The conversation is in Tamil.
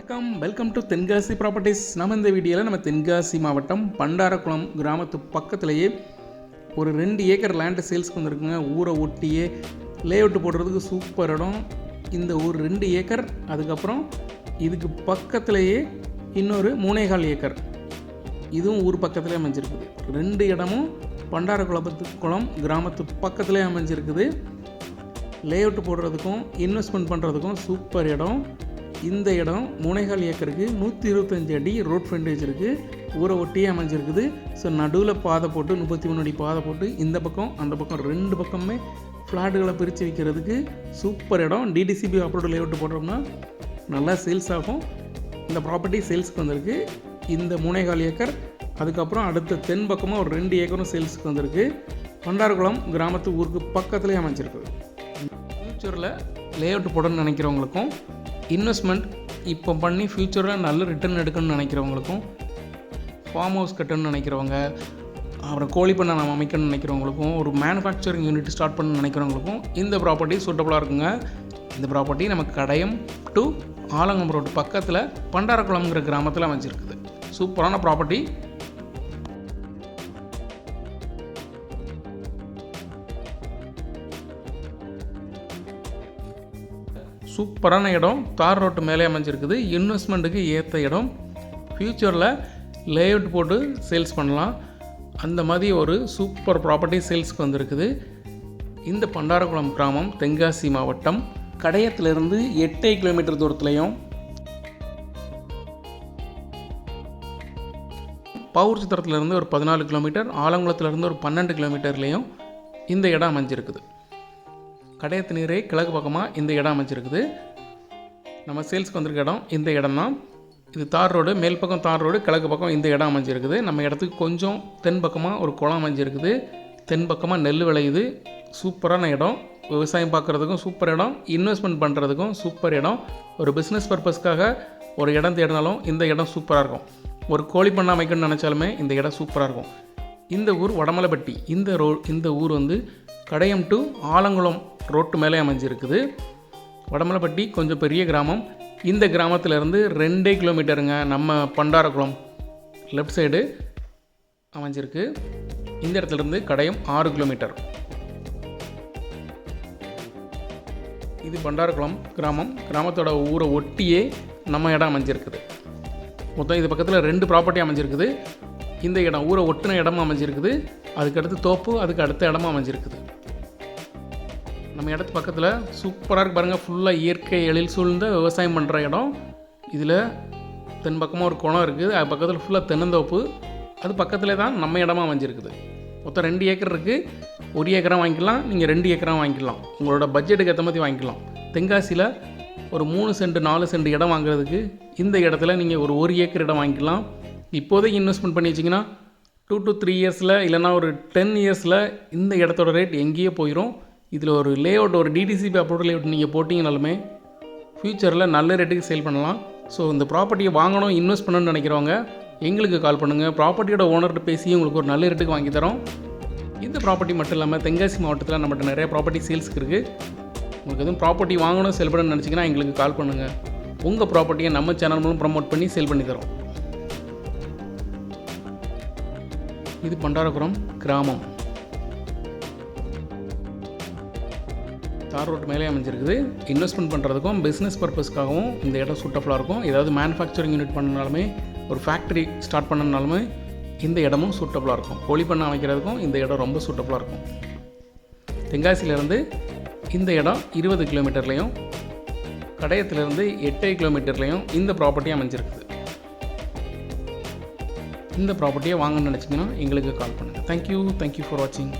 வணக்கம். வெல்கம் டு தென்காசி ப்ராப்பர்ட்டிஸ் நம்ம இந்த வீடியோவில் நம்ம தென்காசி மாவட்டம் பண்டாரக்குளம் கிராமத்து பக்கத்துலேயே ஒரு ரெண்டு ஏக்கர் லேண்டு சேல்ஸ்க்கு வந்திருக்குங்க. ஊரை ஒட்டியே லேஅவுட் போடுறதுக்கு சூப்பர் இடம். இந்த ஒரு ரெண்டு ஏக்கர் அதுக்கப்புறம் இதுக்கு பக்கத்துலேயே இன்னொரு மூணேகால் ஏக்கர். இதுவும் ஊர் பக்கத்துலேயே அமைஞ்சிருக்குது. ரெண்டு இடமும் பண்டாரக்குளத்து குளம் கிராமத்து பக்கத்துலேயே அமைஞ்சிருக்குது. லேஅவுட் போடுறதுக்கும் இன்வெஸ்ட்மெண்ட் பண்ணுறதுக்கும் சூப்பர் இடம். இந்த இடம் முனைகால் ஏக்கருக்கு நூற்றி இருபத்தஞ்சி அடி ரோட் ஃப்ரண்டேஜ் இருக்குது ஊரை ஒட்டி அமைஞ்சிருக்குது. ஸோ நடுவில் பாதை போட்டு முப்பத்தி மூணு அடி பாதை போட்டு இந்த பக்கம் அந்த பக்கம் ரெண்டு பக்கமே ஃப்ளாட்டுகளை பிரித்து வைக்கிறதுக்கு சூப்பர் இடம். டிடிசிபி அப்ரோடு லேஅவுட் போட்டோம்னா நல்லா சேல்ஸ் ஆகும். இந்த ப்ராப்பர்ட்டி சேல்ஸ்க்கு வந்திருக்கு. இந்த முனைகால் ஏக்கர் அதுக்கப்புறம் அடுத்த தென் பக்கமாக ஒரு ரெண்டு ஏக்கரும் சேல்ஸுக்கு வந்திருக்கு. பண்டாரகுளம் கிராமத்து ஊருக்கு பக்கத்துலேயே அமைஞ்சிருக்கு ஃப்யூச்சரில் லேஅவுட் போடணும்னு நினைக்கிறவங்களுக்கும் இன்வெஸ்ட்மெண்ட் இப்போ பண்ணி ஃப்யூச்சரில் நல்ல ரிட்டர்ன் எடுக்கணும்னு நினைக்கிறவங்களுக்கும் ஃபார்ம் ஹவுஸ் கட்டணும்னு நினைக்கிறவங்க அப்புறம் கோழி பண்ணை நம்ம அமைக்கணும்னு நினைக்கிறவங்களுக்கும் ஒரு மேனுஃபேக்சரிங் யூனிட் ஸ்டார்ட் பண்ணணும்னு நினைக்கிறவங்களுக்கும் இந்த ப்ராப்பர்ட்டி சூட்டபுளாக இருக்குங்க. இந்த ப்ராப்பர்ட்டி நம்ம கடையம் டு ஆலங்கம் ரோடு பக்கத்தில் பண்டாரக்குளம்ங்கிற கிராமத்தில் அமைஞ்சிருக்குது. சூப்பரான ப்ராப்பர்ட்டி சூப்பரான இடம். தார் ரோட்டு மேலே அமைஞ்சிருக்குது. இன்வெஸ்ட்மெண்ட்டுக்கு ஏற்ற இடம். ஃப்யூச்சரில் லேஅவுட் போட்டு சேல்ஸ் பண்ணலாம். அந்த மாதிரி ஒரு சூப்பர் ப்ராப்பர்ட்டி சேல்ஸ்க்கு வந்திருக்குது. இந்த பண்டாரகுளம் கிராமம் தென்காசி மாவட்டம் கடையத்திலிருந்து எட்டே கிலோமீட்டர் தூரத்துலையும். பவுர் சித்திரத்துலேருந்து ஒரு பதினாலு கிலோமீட்டர் ஆலங்குளத்துலேருந்து ஒரு பன்னெண்டு கிலோமீட்டர்லேயும் இந்த இடம் அமைஞ்சிருக்குது. கடையத்து நீரே கிழக்கு பக்கமாக இந்த இடம் அமைஞ்சிருக்குது. நம்ம சேல்ஸ்க்கு வந்திருக்க இடம் இந்த இடம் தான் இது தார் ரோடு மேல் பக்கம் தார் ரோடு கிழக்கு பக்கம் இந்த இடம் அமைஞ்சிருக்குது. நம்ம இடத்துக்கு கொஞ்சம் தென் பக்கமாக ஒரு குளம் அமைஞ்சிருக்குது. தென் பக்கமாக நெல் விளையுது. சூப்பரான இடம். விவசாயம் பார்க்குறதுக்கும் சூப்பர் இடம். இன்வெஸ்ட்மெண்ட் பண்ணுறதுக்கும் சூப்பர் இடம். ஒரு பிஸ்னஸ் பர்பஸ்க்காக ஒரு இடம் தேடினாலும் இந்த இடம் சூப்பராக இருக்கும். ஒரு கோழி பண்ண அமைக்கணும்னு நினச்சாலுமே இந்த இடம் சூப்பராக இருக்கும். இந்த ஊர் வடமலைப்பட்டி. இந்த ரோ இந்த ஊர் வந்து கடையம் டு ஆலங்குளம் ரோட்டு மேலே அமைஞ்சிருக்குது. வடமலைப்பட்டி கொஞ்சம் பெரிய கிராமம். இந்த கிராமத்திலேருந்து ரெண்டே கிலோமீட்டருங்க நம்ம பண்டாரக்குளம் லெஃப்ட் சைடு அமைஞ்சிருக்கு. இந்த இடத்துலேருந்து கடையம் ஆறு கிலோமீட்டர். இது பண்டாரக்குளம் கிராமம். கிராமத்தோட ஊரை ஒட்டியே நம்ம இடம் அமைஞ்சிருக்குது. மொத்தம் இது பக்கத்தில் ரெண்டு ப்ராப்பர்ட்டி அமைஞ்சிருக்குது. இந்த இடம் ஊரை ஒட்டின இடமும் அமைஞ்சிருக்குது. அதுக்கடுத்து தோப்பு அதுக்கு அடுத்த இடமும் அமைஞ்சிருக்குது. நம்ம இடத்து பக்கத்தில் சூப்பராக இருக்கு பாருங்கள் ஃபுல்லாக இயற்கை எழில் சூழ்ந்த விவசாயம் பண்ணுற இடம். இதில் தென் பக்கமாக ஒரு குளம் இருக்குது அது பக்கத்தில் ஃபுல்லாக தென்னந்தோப்பு. அது பக்கத்தில் தான் நம்ம இடமா அமைஞ்சிருக்குது. மொத்தம் ரெண்டு ஏக்கர் இருக்குது ஒரு ஏக்கராக வாங்கிக்கலாம். நீங்கள் ரெண்டு ஏக்கராக வாங்கிக்கலாம். உங்களோட பட்ஜெட்டுக்கு ஏற்ற மாதிரி வாங்கிக்கலாம். தென்காசியில் ஒரு மூணு சென்ட் நாலு சென்ட் இடம் வாங்குறதுக்கு இந்த இடத்துல நீங்கள் ஒரு ஒரு ஏக்கர் இடம் வாங்கிக்கலாம். இப்போதைக்கு இன்வெஸ்ட்மெண்ட் பண்ணி வச்சிங்கன்னா டூ டு த்ரீ இயர்ஸில் இல்லைனா ஒரு டென் இயர்ஸில் இந்த இடத்தோட ரேட் எங்கேயோ போயிடும் இதில் ஒரு லேஅவுட் ஒரு டிடிசிபி அப்ரோட் லேஅவுட் நீங்கள் போட்டிங்கனாலுமே ஃப்யூச்சரில் நல்ல ரேட்டுக்கு சேல் பண்ணலாம். ஸோ இந்த ப்ராப்பர்ட்டியை வாங்கணும் இன்வெஸ்ட் பண்ணணும்னு நினைக்கிறவங்க எங்களுக்கு கால் பண்ணுங்கள் ப்ராப்பர்ட்டியோட ஓனர்கிட்ட பேசி உங்களுக்கு ஒரு நல்ல ரேட்டுக்கு வாங்கி தரோம். இந்த ப்ராப்பர்ட்டி மட்டும் இல்லாமல் தென்காசி மாவட்டத்தில் நம்மகிட்ட நிறைய ப்ராப்பர்ட்டி சேல்ஸுக்கு இருக்குது உங்களுக்கு எதுவும் ப்ராப்பர்ட்டி வாங்கணும் செல் பண்ணணும்னு நினச்சிங்கன்னா எங்களுக்கு கால் பண்ணுங்கள் உங்கள் ப்ராப்பர்ட்டியை நம்ம சேனல் மூலம் ப்ரமோட் பண்ணி சேல் பண்ணி தரோம். இது பண்டாரபுரம் கிராமம். தார் ரோட் மேலே அமைஞ்சிருக்குது. இன்வெஸ்ட்மெண்ட் பண்ணுறதுக்கும் பிஸ்னஸ் பர்பஸ்க்காகவும் இந்த இடம் சூட்டபுளாக இருக்கும். ஏதாவது மேனுஃபேக்சரிங் யூனிட் பண்ணனாலுமே ஒரு ஃபேக்ட்ரி ஸ்டார்ட் பண்ணனாலுமே இந்த இடமும் சூட்டபுளாக இருக்கும். கோழி பண்ணை அமைக்கிறதுக்கும் இந்த இடம் ரொம்ப சூட்டபுளாக இருக்கும். தென்காசியிலேருந்து இந்த இடம் இருபது கிலோமீட்டர்லேயும் கடையத்திலேருந்து எட்டு கிலோமீட்டர்லேயும் இந்த ப்ராப்பர்ட்டி அமைஞ்சிருக்குது. இந்த ப்ராப்பர்ட்டியை வாங்கணும்னு நினச்சிங்கன்னா எங்களுக்கு கால் பண்ணுங்கள் தேங்க்யூ தேங்க்யூ ஃபார் வாட்சிங்